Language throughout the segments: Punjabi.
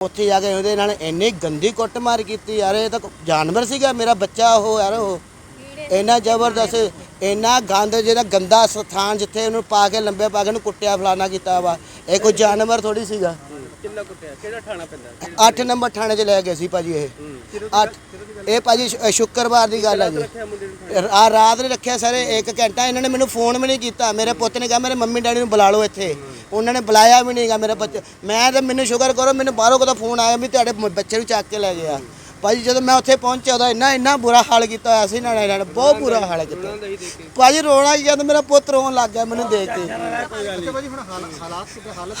ਉੱਥੇ ਜਾ ਕੇ ਉਹਦੇ ਨਾਲ ਇੰਨੀ ਗੰਦੀ ਕੁੱਟਮਾਰ ਕੀਤੀ ਯਾਰ ਇਹ ਤਾਂ ਜਾਨਵਰ ਸੀਗਾ ਮੇਰਾ ਬੱਚਾ ਉਹ ਯਾਰ ਉਹ। ਇੰਨਾ ਜ਼ਬਰਦਸਤ ਇੰਨਾ ਗੰਦ ਜਿਹੜਾ ਗੰਦਾ ਸਥਾਨ ਜਿੱਥੇ ਉਹਨੂੰ ਪਾ ਕੇ ਲੰਬੇ ਪਾ ਕੇ ਉਹਨੂੰ ਕੁੱਟਿਆ ਫਲਾਣਾ ਕੀਤਾ ਵਾ। ਇਹ ਕੋਈ ਜਾਨਵਰ ਥੋੜੀ ਸੀਗਾ। ਕਿੰਨਾ ਕੁੱਟਿਆ? ਕਿਹੜਾ ਥਾਣਾ ਪੈਂਦਾ? 8 ਨੰਬਰ ਥਾਣੇ 'ਚ ਲੈ ਗਏ ਸੀ ਭਾਜੀ ਇਹ। 8 ਇਹ ਭਾਜੀ ਸ਼ੁ- ਸ਼ੁੱਕਰਵਾਰ ਦੀ ਗੱਲ ਹੈ ਜੀ। ਆ ਰਾਤ ਨੇ ਰੱਖਿਆ ਸਾਰੇ 1 ਘੰਟਾ ਇਹਨਾਂ ਨੇ ਮੈਨੂੰ ਫੋਨ ਵੀ ਨਹੀਂ ਕੀਤਾ। ਮੇਰੇ ਪੁੱਤ ਨੇ ਕਿਹਾ, ਮੇਰੇ ਮੰਮੀ ਡੈਡੀ ਨੂੰ ਬੁਲਾ ਲਓ ਇੱਥੇ। ਉਹਨਾਂ ਨੇ ਬੁਲਾਇਆ ਵੀ ਨਹੀਂਗਾ ਮੇਰੇ ਬੱਚੇ ਮੈਂ ਤਾਂ ਮੈਨੂੰ ਸ਼ੁਕਰ ਕਰੋ, ਮੈਨੂੰ ਬਾਹਰੋਂ ਕਦਾ ਫੋਨ ਆਇਆ ਵੀ ਤੁਹਾਡੇ ਬੱਚੇ ਨੂੰ ਚੱਕ ਕੇ ਲੈ ਗਿਆ। ਭਾਜੀ ਜਦੋਂ ਮੈਂ ਉੱਥੇ ਪਹੁੰਚਿਆ ਉਹਦਾ ਇੰਨਾ ਇੰਨਾ ਬੁਰਾ ਹਾਲ ਕੀਤਾ ਹੋਇਆ ਸੀ ਇਹਨਾਂ ਨੇ ਇਹਨਾਂ ਨੇ ਬਹੁਤ ਬੁਰਾ ਹਾਲ ਕੀਤਾ। ਉਹਨਾਂ ਦਾ ਹੀ ਦੇਖ ਭਾਜੀ ਰੋਣਾ ਕੀ ਕਹਿੰਦਾ ਮੇਰਾ ਪੁੱਤ ਰੋਣ ਲੱਗ ਗਿਆ ਮੈਨੂੰ ਦੇਖ ਕੇ।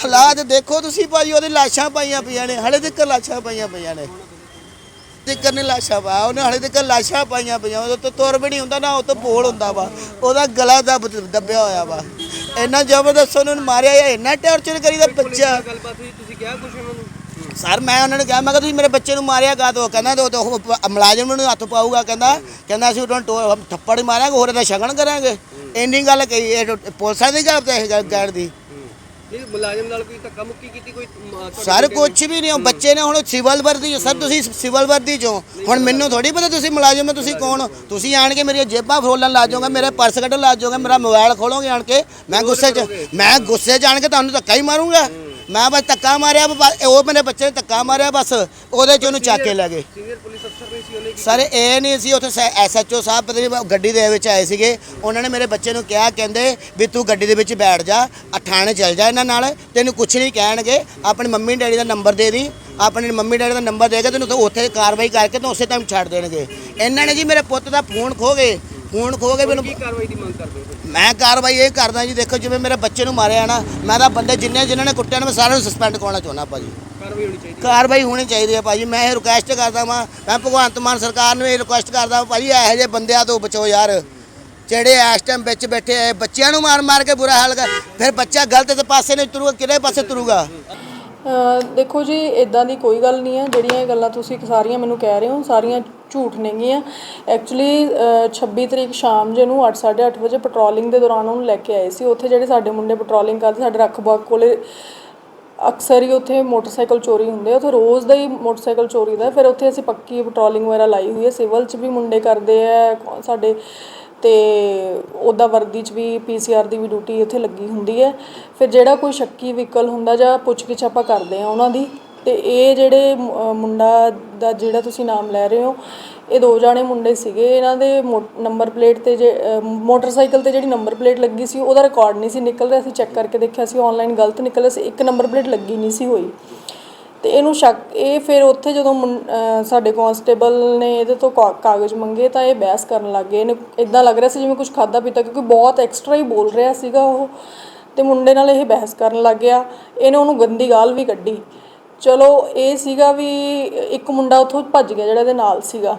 ਹਾਲਾਤ ਦੇਖੋ ਤੁਸੀਂ ਭਾਜੀ ਉਹਦੀ ਲਾਸ਼ਾਂ ਪਾਈਆਂ ਪਈਆਂ ਨੇ, ਹਲੇ ਤੱਕ ਲਾਸ਼ਾਂ ਪਾਈਆਂ ਪਈਆਂ ਨੇ। ਤੱਕ ਨੇ ਲਾਸ਼ਾਂ ਪਾ ਉਹਨੇ ਹਲੇ ਤੱਕ ਲਾਸ਼ਾਂ ਪਾਈਆਂ ਪਈਆਂ। ਉਹ ਤੋਂ ਤੁਰ ਵੀ ਨਹੀਂ ਹੁੰਦਾ ਨਾ ਉਹ ਤੋਂ ਬੋਲ ਹੁੰਦਾ ਵਾ। ਉਹਦਾ ਗਲਾ ਦੱਬ ਦੱਬਿਆ ਹੋਇਆ ਵਾ। ਇੰਨਾ ਜ਼ਬਰਦਸਤ ਉਹਨੂੰ ਮਾਰਿਆ ਜਾਂ ਇੰਨਾ ਟੌਰਚਰ ਕਰੀਦਾ ਬੱਚਾ। ਗੱਲਬਾਤ ਹੋਈ? ਤੁਸੀਂ ਕਿਹਾ ਉਹਨਾਂ ਨੂੰ? ਸਰ ਮੈਂ ਉਹਨਾਂ ਨੂੰ ਕਿਹਾ ਮੈਂ ਕਿਹਾ ਤੁਸੀਂ ਮੇਰੇ ਬੱਚੇ ਨੂੰ ਮਾਰਿਆ ਕਾ ਤੋ ਕਹਿੰਦਾ ਤੇ ਮੁਲਾਜ਼ਮ ਨੂੰ ਹੱਥ ਪਾਊਗਾ। ਕਹਿੰਦਾ ਕਹਿੰਦਾ ਅਸੀਂ ਉਹਨਾਂ ਟੋ ਥੱਪੜ ਮਾਰਾਂਗੇ ਹੋਰ ਇਹਦਾ ਸ਼ਗਨ ਕਰਾਂਗੇ। ਇੰਨੀ ਗੱਲ ਕਹੀ ਇਹ ਪੁਲਿਸਾਂ ਦੀ ਗੱਲ ਤੇ ਇਹ ਗੱਲ ਕਹਿਣ ਦੀ। ਨਹੀਂ ਮੁਲਾਜ਼ਮ ਨਾਲ ਕੋਈ ਧੱਕਾ ਮੁੱਕੀ ਕੀਤੀ ਕੋਈ ਅਮ, ਤੁਹਾਡੇ ਸਰ ਕੁਝ ਵੀ ਨਹੀਂ ਉਹ ਬੱਚੇ ਨੇ ਹੁਣ ਸਿਵਲ ਵਰਦੀ ਸਰ ਤੁਸੀਂ ਸਿਵਲ ਵਰਦੀ ਚੋਂ। ਹੁਣ ਮੈਨੂੰ ਥੋੜੀ ਪਤਾ ਤੁਸੀਂ ਮੁਲਾਜ਼ਮ ਹੋ ਤੁਸੀਂ ਕੌਣ ਹੋ? ਤੁਸੀਂ ਆਣ ਕੇ ਮੇਰੀਆਂ ਜੇਬਾਂ ਫਰੋਲਣ ਲੱਗ ਜਾਓਗੇ ਮੇਰੇ ਪਰਸ ਕੱਢਣ ਲੱਗ ਜਾਓਗੇ ਮੇਰਾ ਮੋਬਾਈਲ ਖੋਲੋਗੇ ਆਣ ਕੇ ਮੈਂ ਗੁੱਸੇ 'ਚ ਮੈਂ ਗੁੱਸੇ 'ਚ ਆਣ ਕੇ ਤੁਹਾਨੂੰ ਧੱਕਾ ਹੀ ਮਾਰੂੰਗਾ। ਮੈਂ ਬਸ ਧੱਕਾ ਮਾਰਿਆ ਬਸ ਉਹ ਮੇਰੇ ਬੱਚੇ ਨੇ ਧੱਕਾ ਮਾਰਿਆ ਬਸ ਉਹਦੇ 'ਚ ਉਹਨੂੰ ਚੱਕ ਕੇ ਲੈ ਗਏ। ਸੀਨੀਅਰ ਪੁਲਿਸ ਅਫਸਰ ਨਹੀਂ ਸੀ ਉਹਨੇ ਕੀ ਸਰ ਇਹ ਨਹੀਂ ਸੀ ਉੱਥੇ ਐਸਐਚਓ ਸਾਹਿਬ ਪਤਾ ਨਹੀਂ ਗੱਡੀ ਦੇ ਵਿੱਚ ਆਏ ਸੀਗੇ। ਉਹਨਾਂ ਨੇ ਮੇਰੇ ਬੱਚੇ ਨੂੰ ਕਿਹਾ ਕਹਿੰਦੇ ਵੀ ਤੂੰ ਗੱਡੀ ਦੇ ਵਿੱਚ ਬੈਠ ਜਾ ਥਾਣੇ ਚੱਲ ਜਾ ਇਹਨਾਂ ਨਾਲ ਤੈਨੂੰ ਕੁਝ ਨਹੀਂ ਕਹਿਣਗੇ ਆਪਣੀ ਮੰਮੀ ਡੈਡੀ ਦਾ ਨੰਬਰ ਦੇ ਦੀ ਆਪਣੀ ਮੰਮੀ ਡੈਡੀ ਦਾ ਨੰਬਰ ਦੇ ਕੇ ਤੈਨੂੰ ਉੱਥੇ- ਉੱਥੇ ਕਾਰਵਾਈ ਕਰਕੇ ਤੈਨੂੰ ਉਸੇ ਟਾਈਮ ਛੱਡ ਦੇਣਗੇ। ਇਹਨਾਂ ਨੇ ਜੀ ਮੇਰੇ ਪੁੱਤ ਦਾ ਫੋਨ ਖੋ ਗਏ ਫੋਨ ਖੋ ਕੇ ਮੈਨੂੰ ਕੀ ਕਾਰਵਾਈ ਦੀ ਮੰਗ ਕਰਦੇ ਹੋ? ਮੈਂ ਕਾਰਵਾਈ ਇਹ ਕਰਦਾ ਜੀ ਦੇਖੋ ਜਿਵੇਂ ਮੇਰੇ ਬੱਚੇ ਨੂੰ ਮਾਰਿਆ ਨਾ ਮੈਂ ਤਾਂ ਬੰਦੇ ਜਿੰਨੇ ਜਿਨ੍ਹਾਂ ਨੇ ਕੁੱਟਿਆ ਨੇ ਮੈਂ ਸਾਰਿਆਂ ਨੂੰ ਸਸਪੈਂਡ ਕਰਾਉਣਾ ਚਾਹੁੰਦਾ ਭਾਜੀ। ਕਾਰਵਾਈ ਹੋਣੀ ਚਾਹੀਦੀ ਕਾਰਵਾਈ ਹੋਣੀ ਚਾਹੀਦੀ ਹੈ ਭਾਜੀ ਮੈਂ ਇਹ ਰਿਕੁਐਸਟ ਕਰਦਾ ਵਾਂ ਮੈਂ ਭਗਵੰਤ ਮਾਨ ਸਰਕਾਰ ਨੂੰ ਇਹ ਰਿਕੁਐਸਟ ਕਰਦਾ ਵਾਂ ਭਾਜੀ ਇਹੋ ਜਿਹੇ ਬੰਦਿਆਂ ਤੋਂ ਬਚੋ ਯਾਰ। ਜਿਹੜੇ ਇਸ ਟਾਈਮ ਵਿੱਚ ਬੈਠੇ ਆ ਬੱਚਿਆਂ ਨੂੰ ਮਾਰ ਮਾਰ ਕੇ ਬੁਰਾ ਹਾਲ ਕਰ ਫਿਰ ਬੱਚਾ ਗਲਤ ਤੇ ਪਾਸੇ ਨਹੀਂ ਤੁਰੂਗਾ ਕਿਹੜੇ ਪਾਸੇ ਤੁਰੂਗਾ? ਦੇਖੋ ਜੀ ਇਦਾਂ ਦੀ ਕੋਈ ਗੱਲ ਨਹੀਂ ਹੈ ਜਿਹੜੀਆਂ ਇਹ ਗੱਲਾਂ ਤੁਸੀਂ ਸਾਰੀਆਂ ਮੈਨੂੰ ਕਹਿ ਰਹੇ ਹੋ ਸਾਰੀਆਂ ਝੂਠ ਨੇਗੀਆਂ ਐਕਚੁਅਲੀ 26 ਤਰੀਕ ਸ਼ਾਮ ਜੇ ਨੂੰ 8:30 ਵਜੇ ਪੈਟਰੋਲਿੰਗ ਦੇ ਦੌਰਾਨ ਉਹਨੂੰ ਲੈ ਕੇ ਆਏ ਸੀ। ਉੱਥੇ ਜਿਹੜੇ ਸਾਡੇ ਮੁੰਡੇ ਪੈਟਰੋਲਿੰਗ ਕਰਦੇ, ਸਾਡੇ ਰੱਖਬਾਗ ਕੋਲੇ ਅਕਸਰ ਹੀ ਉੱਥੇ ਮੋਟਰਸਾਈਕਲ ਚੋਰੀ ਹੁੰਦੇ ਆ। ਉੱਥੇ ਰੋਜ਼ ਦਾ ਹੀ ਮੋਟਰਸਾਈਕਲ ਚੋਰੀ ਦਾ। ਫਿਰ ਉੱਥੇ ਅਸੀਂ ਪੱਕੀ ਪੈਟਰੋਲਿੰਗ ਵਗੈਰਾ ਲਾਈ ਹੋਈ ਹੈ ਸਿਵਲ 'ਚ ਵੀ ਮੁੰਡੇ ਕਰਦੇ ਆ ਸਾਡੇ ਤੇ ਉਹਦਾ ਵਰਦੀ 'ਚ ਵੀ ਪੀਸੀਆਰ ਦੀ ਵੀ ਡਿਊਟੀ ਉੱਥੇ ਲੱਗੀ ਹੁੰਦੀ ਹੈ ਫਿਰ ਜਿਹੜਾ ਕੋਈ ਸ਼ੱਕੀ ਵਹੀਕਲ ਹੁੰਦਾ ਜਾਂ ਪੁੱਛਗਿੱਛ ਆਪਾਂ ਕਰਦੇ ਆ ਉਹਨਾਂ ਦੀ। ਅਤੇ ਇਹ ਜਿਹੜੇ ਮੁੰਡਾ ਦਾ ਜਿਹੜਾ ਤੁਸੀਂ ਨਾਮ ਲੈ ਰਹੇ ਹੋ, ਇਹ ਦੋ ਜਾਣੇ ਮੁੰਡੇ ਸੀਗੇ। ਇਹਨਾਂ ਦੇ ਮੋ, ਨੰਬਰ ਪਲੇਟ ਤੇ ਜੇ ਮੋਟਰਸਾਈਕਲ ਤੇ ਜਿਹੜੀ ਨੰਬਰ ਪਲੇਟ ਲੱਗੀ ਸੀ, ਉਹਦਾ ਰਿਕਾਰਡ ਨਹੀਂ ਸੀ ਨਿਕਲ ਰਿਹਾ। ਸੀ ਚੈੱਕ ਕਰਕੇ ਦੇਖਿਆ ਸੀ ਆਨਲਾਈਨ ਗਲਤ ਨਿਕਲ ਰਿਹਾ ਸੀ। ਇੱਕ ਨੰਬਰ ਪਲੇਟ ਲੱਗੀ ਨਹੀਂ ਸੀ ਹੋਈ। ਤੇ ਇਹਨੂੰ ਸ਼ੱਕ, ਇਹ ਫਿਰ ਉੱਥੇ ਜਦੋਂ ਮੁੰ- ਸਾਡੇ ਕਾਂਸਟੇਬਲ ਨੇ ਇਹਦੇ ਤੋਂ ਕਾ- ਕਾਗਜ਼ ਮੰਗੇ ਤਾਂ ਇਹ ਬਹਿਸ ਕਰਨ ਲੱਗ ਗਏ। ਇਹਨੂੰ ਇਦਾਂ ਲੱਗ ਰਿਹਾ ਸੀ ਜਿਵੇਂ ਕੁਝ ਖਾਦਾ ਪੀਤਾ, ਕਿਉਂਕਿ ਬਹੁਤ ਐਕਸਟਰਾ ਹੀ ਬੋਲ ਰਿਹਾ ਸੀਗਾ ਉਹ। ਤੇ ਮੁੰਡੇ ਨਾਲ ਇਹ ਬਹਿਸ ਕਰਨ ਲੱਗ ਗਿਆ। ਇਹਨੇ ਉਹਨੂੰ ਗੰਦੀ ਗਾਲ ਵੀ ਕੱਢੀ। ਚਲੋ ਇਹ ਸੀਗਾ ਵੀ ਇੱਕ ਮੁੰਡਾ ਉੱਥੋਂ ਭੱਜ ਗਿਆ ਜਿਹੜਾ ਇਹਦੇ ਨਾਲ ਸੀਗਾ।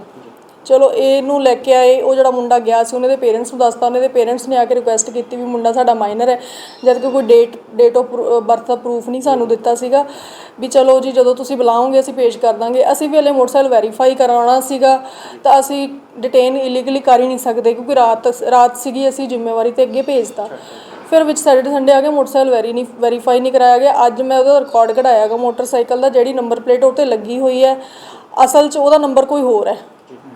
ਚਲੋ ਇਹਨੂੰ ਲੈ ਕੇ ਆਏ, ਉਹ ਜਿਹੜਾ ਮੁੰਡਾ ਗਿਆ ਸੀ, ਉਹਨੇ ਦੇ ਪੇਰੈਂਟਸ ਨੂੰ ਦੱਸਤਾ, ਉਹਨੇ ਦੇ ਪੇਰੈਂਟਸ ਨੇ ਆ ਕੇ ਰਿਕੁਐਸਟ ਕੀਤੀ ਵੀ ਮੁੰਡਾ ਸਾਡਾ ਮਾਈਨਰ ਹੈ। ਜਦ ਕਿ ਕੋਈ ਡੇਟ ਡੇਟ ਆਫ ਬਰਥ ਦਾ ਪ੍ਰੂਫ ਨਹੀਂ ਸਾਨੂੰ ਦਿੱਤਾ ਸੀਗਾ। ਵੀ ਚਲੋ ਜੀ, ਜਦੋਂ ਤੁਸੀਂ ਬੁਲਾਓਗੇ, ਅਸੀਂ ਪੇਸ਼ ਕਰ ਦਾਂਗੇ। ਅਸੀਂ ਵੀ ਹਲੇ ਮੋਟਰਸਾਈਕਲ ਵੈਰੀਫਾਈ ਕਰਾਉਣਾ ਸੀਗਾ, ਤਾਂ ਅਸੀਂ ਡਿਟੇਨ ਇਲੀਗਲੀ ਕਰ ਹੀ ਨਹੀਂ ਸਕਦੇ, ਕਿਉਂਕਿ ਰਾਤ ਰਾਤ ਸੀਗੀ, ਅਸੀਂ ਜ਼ਿੰਮੇਵਾਰੀ ਤੇ ਅੱਗੇ ਭੇਜਤਾ। ਫਿਰ ਵਿੱਚ ਸੈਟਰਡੇ ਸੰਡੇ ਆ ਕੇ ਮੋਟਰਸਾਈਕਲ ਵੈਰੀ ਨਹੀਂ ਵੈਰੀਫਾਈ ਨਹੀਂ ਕਰਾਇਆ ਗਿਆ। ਅੱਜ ਮੈਂ ਉਹਦਾ ਰਿਕਾਰਡ ਕਢਾਇਆਗਾ ਮੋਟਰਸਾਈਕਲ ਦਾ, ਜਿਹੜੀ ਨੰਬਰ ਪਲੇਟ ਉਹ ਤੇ ਲੱਗੀ ਹੋਈ ਹੈ। ਅਸਲ 'ਚ ਉਹਦਾ ਨੰਬਰ ਕੋਈ ਹੋਰ ਹੈ।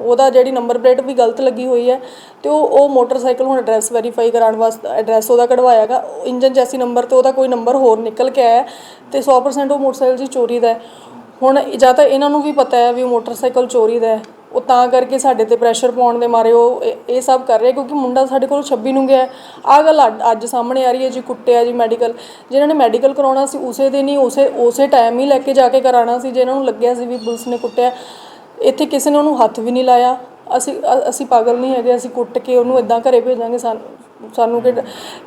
ਉਹਦਾ ਜਿਹੜੀ ਨੰਬਰ ਪਲੇਟ ਵੀ ਗਲਤ ਲੱਗੀ ਹੋਈ ਹੈ ਤੇ ਉਹ ਉਹ ਮੋਟਰਸਾਈਕਲ ਹੁਣ ਐਡਰੈਸ ਵੈਰੀਫਾਈ ਕਰਾਉਣ ਵਾਸਤੇ ਐਡਰੈਸ ਉਹਦਾ ਕਢਵਾਇਆਗਾ ਇੰਜਨ ਜੈਸੀ ਨੰਬਰ ਤੇ ਉਹਦਾ ਕੋਈ ਨੰਬਰ ਹੋਰ ਨਿਕਲ ਕੇ ਆਇਆ ਹੈ ਤੇ 100% ਉਹ ਮੋਟਰਸਾਈਕਲ ਜੀ ਚੋਰੀ ਦਾ ਹੈ। ਹੁਣ ਜਾਂ ਤਾਂ ਇਹਨਾਂ ਨੂੰ ਵੀ ਪਤਾ ਹੈ ਵੀ ਮੋਟਰਸਾਈਕਲ ਚੋਰੀ ਦਾ ਹੈ। ਉਹ ਤਾਂ ਕਰਕੇ ਸਾਡੇ ਤੇ ਪ੍ਰੈਸ਼ਰ ਪਾਉਣ ਦੇ ਮਾਰੇ ਉਹ ਇਹ- ਇਹ ਸਭ ਕਰ ਰਹੇ ਕਿਉਂਕਿ ਮੁੰਡਾ ਸਾਡੇ ਕੋਲ 26 ਨੂੰ ਗਿਆ ਆ ਗੱਲ ਅੱਡ- ਅੱਜ ਸਾਹਮਣੇ ਆ ਰਹੀ ਹੈ ਜੀ, ਕੁੱਟਿਆ ਜੀ ਮੈਡੀਕਲ ਜਿਨ੍ਹਾਂ ਨੇ ਮੈਡੀਕਲ ਕਰਾਉਣਾ ਸੀ, ਉਸੇ ਦਿਨ ਹੀ ਉਸੇ ਉਸੇ ਟਾਈਮ ਹੀ ਲੈ ਕੇ ਜਾ ਕੇ ਕਰਾਉਣਾ ਸੀ, ਜਿਹਨਾਂ ਨੂੰ ਲੱਗਿਆ ਸੀ ਵੀ ਪੁਲਿਸ ਨੇ ਕੁੱਟਿਆ। ਇੱਥੇ ਕਿਸੇ ਨੇ ਉਹਨੂੰ ਹੱਥ ਵੀ ਨਹੀਂ ਲਾਇਆ। ਅਸੀਂ, ਅ- ਅਸੀਂ ਪਾਗਲ ਨਹੀਂ ਹੈਗੇ, ਅਸੀਂ ਕੁੱਟ ਕੇ ਉਹਨੂੰ ਇਦਾਂ ਘਰੇ ਭੇਜਾਂਗੇ, ਸਾਨੂੰ ਸਾਨੂੰ ਕਿ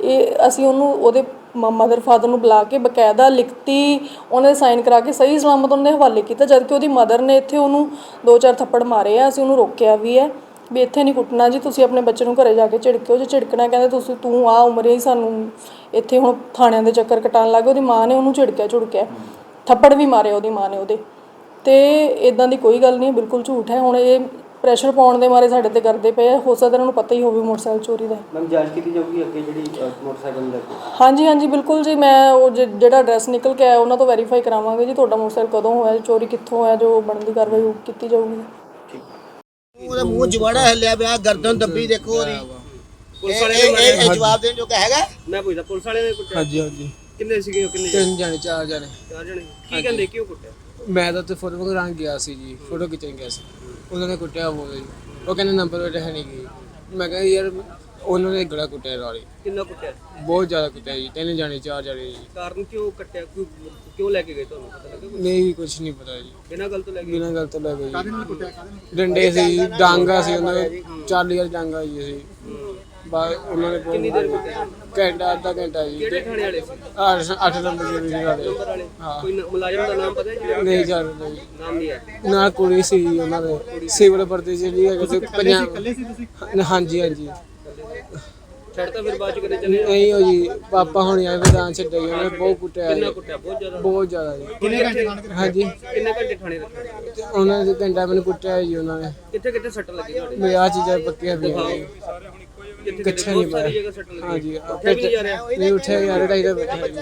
ਇਹ ਅਸੀਂ ਉਹਨੂੰ ਉਹਦੇ ਮਦਰ ਫਾਦਰ ਨੂੰ ਬੁਲਾ ਕੇ ਬਕਾਇਦਾ ਲਿਖਤੀ, ਉਹਨਾਂ ਦੇ ਸਾਈਨ ਕਰਾ ਕੇ ਸਹੀ ਸਲਾਮਤ ਉਹਨਾਂ ਦੇ ਹਵਾਲੇ ਕੀਤਾ ਜਦ ਕਿ ਉਹਦੀ ਮਦਰ ਨੇ ਇੱਥੇ ਉਹਨੂੰ ਦੋ ਚਾਰ ਥੱਪੜ ਮਾਰੇ ਆ, ਅਸੀਂ ਉਹਨੂੰ ਰੋਕਿਆ ਵੀ ਹੈ, ਵੀ ਇੱਥੇ ਨਹੀਂ ਕੁੱਟਣਾ ਜੀ, ਤੁਸੀਂ ਆਪਣੇ ਬੱਚੇ ਨੂੰ ਘਰੇ ਜਾ ਕੇ ਝਿੜਕਿਓ, ਜੇ ਝਿੜਕਣਾ ਕਹਿੰਦੇ ਤੁਸੀਂ ਤੂੰ ਆ, ਉਮਰੇ ਹੀ ਸਾਨੂੰ ਇੱਥੇ ਹੁਣ ਥਾਣਿਆਂ ਦੇ ਚੱਕਰ ਕਟਾਉਣ ਲੱਗ ਗਏ, ਉਹਦੀ ਮਾਂ ਨੇ ਉਹਨੂੰ ਝਿੜਕਿਆ, ਝੁੜਕਿਆ, ਥੱਪੜ ਵੀ ਮਾਰੇ ਉਹਦੀ ਮਾਂ ਨੇ ਉਹਦੇ, ਤੇ ਇਦਾਂ ਦੀ ਕੋਈ ਗੱਲ ਨਹੀਂ ਬਿਲਕੁਲ ਝੂਠ ਹੈ, ਹੁਣ ਇਹ ਪ੍ਰੈਸ਼ਰ ਪਾਉਣ ਦੇ ਮਾਰੇ ਸਾਡੇ ਤੇ ਕਰਦੇ ਪਏ ਆ। ਹੋ ਸਕਦਾ ਇਹਨਾਂ ਨੂੰ ਪਤਾ ਹੀ ਹੋਵੇ ਮੋਟਰਸਾਈਕਲ ਚੋਰੀ ਦਾ। ਮੈਮ ਜਾਂਚ ਕੀਤੀ ਜਾਊਗੀ ਅੱਗੇ ਜਿਹੜੀ ਅ, ਮੋਟਰਸਾਈਕਲ ਕੇ? ਹਾਂਜੀ ਹਾਂਜੀ ਬਿਲਕੁਲ ਜੀ। ਮੈਂ ਉਹ ਜਿ- ਜਿਹੜਾ ਐਡਰੈਸ ਨਿਕਲ ਕੇ ਆਇਆ ਉਹਨਾਂ ਤੋਂ ਵੈਰੀਫਾਈ ਕਰਾਵਾਂਗੇ ਜੀ। ਤੁਹਾਡਾ ਮੋਟਰਸਾਈਕਲ ਕਦੋਂ ਹੋਇਆ ਚੋਰੀ ਕਿੱਥੋਂ ਹੋਇਆ ਜੋ ਬਣਦੀ ਕਾਰਵਾਈ ਉਹ ਕੀਤੀ ਜਾਊਗੀ। ਉਹਦਾ ਮੂੰਹ ਜਵਾੜਾ ਹਿੱਲਿਆ ਪਿਆ ਗਰਦਨ ਦੱਬੀ ਦੇਖੋ ਉਹਦੀ। ਪੁਲਿਸ ਇਹ ਵਾਲੇ ਨੇ ਇਹ- ਇਹ ਜਵਾਬ ਦੇਣ ਜੋਗਾ ਹੈਗਾ? ਮੈਂ ਪੁੱਛਦਾ ਪੁਲਿਸ ਵਾਲੇ ਨੇ ਕੁੱਟਿਆ ਹਾਂਜੀ ਹਾਂਜੀ। ਕਿੰਨੇ ਸੀਗੇ ਉਹ ਕਿੰਨੇ ਜਣੇ? ਤਿੰਨ ਜਾਣੇ ਚਾਰ ਜਾਣੇ। ਚਾਰ ਜਣੇ। ਕੀ ਕਹਿੰਦੇ ਕਿਉਂ ਕੁੱਟਿਆ? ਮੈਂ ਤਾਂ ਉੱਥੇ ਫੋਟੋ ਕਰਾਉਣ ਗਿਆ ਸੀ ਜੀ ਫੋਟੋ ਖਿੱਚਣ ਗਿਆ ਸੀ। ਉਹਨਾਂ ਨੇ ਕੁੱਟਿਆ ਬੋਲ ਜੀ। ਉਹ ਕਹਿੰਦੇ ਨੰਬਰ ਪਲੇਟ ਹੈ ਨਹੀਂ ਗਈ ਮੈਂ ਕਿਹਾ ਯਾਰ ਉਹਨਾਂ ਨੇ ਗਲਾ ਕੁੱਟਿਆ ਨਾਲੇ ਕਿੰਨਾ ਕੁੱਟਿਆ? ਬਹੁਤ ਜ਼ਿਆਦਾ ਕੁੱਟਿਆ ਜੀ ਤਿੰਨ ਜਾਣੇ ਚਾਰ ਜਾਣੇ ਜੀ। ਕਾਰਨ ਕਿਉਂ ਕੱਟਿਆ? ਕਿਉਂ ਕਿਉਂ ਲੈ ਕੇ ਗਏ ਤੁਹਾਨੂੰ ਪਤਾ ਲੱਗਾ ਕੁਛ? ਨਹੀਂ ਕੁਝ ਨਹੀਂ ਪਤਾ ਜੀ। ਬਿਨਾਂ ਗੱਲ ਤੋਂ ਲੈ ਕੇ? ਬਿਨਾਂ ਗੱਲ ਤੋਂ ਲੈ ਗਏ ਜੀ। ਡੰਡੇ ਸੀ ਡਾਂਗਾ ਸੀ ਉਹਨਾਂ ਦੇ। ਚਾਲੀ ਵਾਲੀ ਡਾਂਗਾ ਜੀ ਸੀ ਬਾ ਉਹਨਾਂ ਨੇ ਕਿੰਨੀ ਦੇਰ ਕੁੱਟਿਆ ਘੰਟਾ ਅੱਧਾ ਘੰਟਾ ਜੀ। ਕਿਹੜੇ ਥਾਣੇ ਵਾਲੇ? ਸੀ ਅੱਠ ਅੱਠ ਨੰਬਰ ਦੇ ਵਿੱਚ ਵਾਲੇ। ਨੰਬਰ ਵਾਲੇ। ਹਾਂ। ਕੋਈ ਨ- ਮੁਲਾਜ਼ਮ ਦਾ ਨਾਮ ਪਤਾ ਹੈ ਨਹੀਂ ਜਾਣਦਾ ਜੀ ਨਾਮ ਨਹੀਂ ਹੈ। ਨਾਲ ਕੁੜੀ ਸੀ ਜੀ ਉਹਨਾਂ ਦੇ। ਸਿਵਲ ਵਰਦੀ ਜਿਹੜੀ ਹੈਗੀ ਸੀ ਪੰਜਾਬ ਹਾਂਜੀ ਹਾਂਜੀ। ਛੱਡਤਾ ਫਿਰ ਬਾਅਦ ਚ ਕਦੇ ਚਲੇ? ਨਹੀਂ ਉਹ ਜੀ ਪਾਪਾ ਹੁਣ ਆਏ ਮੈਦਾਨ ਛੱਡੇ ਗਏ ਉਹਨੇ ਬਹੁਤ ਕੁੱਟਿਆ ਕਿੰਨਾ ਜੀ ਕੁੱਟਿਆ? ਬਹੁਤ ਜ਼ਿਆਦਾ? ਬਹੁਤ ਜ਼ਿਆਦਾ ਜੀ। ਕਿੰਨੇ ਘੰਟੇ ਹਾਂਜੀ। ਕਿੰਨੇ ਘੰਟੇ ਥਾਣੇ ਰੱਖਿਆ ਤੇ ਉਹਨਾਂ ਦੇ ਘੰਟਾ ਮੈਨੂੰ ਕੁੱਟਿਆ ਜੀ ਉਹਨਾਂ ਨੇ। ਕਿੱਥੇ ਕਿੱਥੇ ਸੱਟ ਲੱਗੀ ਤੁਹਾਡੇ? ਮੇਰੇ ਆ ਚੀਜ਼ਾਂ ਪੱਕੀਆਂ ਕਿੱਥੇ ਕੱਛਾ ਨਹੀਂ ਬਹੁਤ ਸਾਰੀ ਪਾਇਆ ਜਗ੍ਹਾ ਸੱਟ ਲੱਗੀ ਹਾਂਜੀ ਉੱਠਿਆ ਵੀ ਨਹੀਂ ਜਾ ਰਿਹਾ। ਨਹੀਂ ਉੱਠਿਆ ਯਾਰ ਢਾਈ ਦਾ ਬੈਠਾ ਜੀ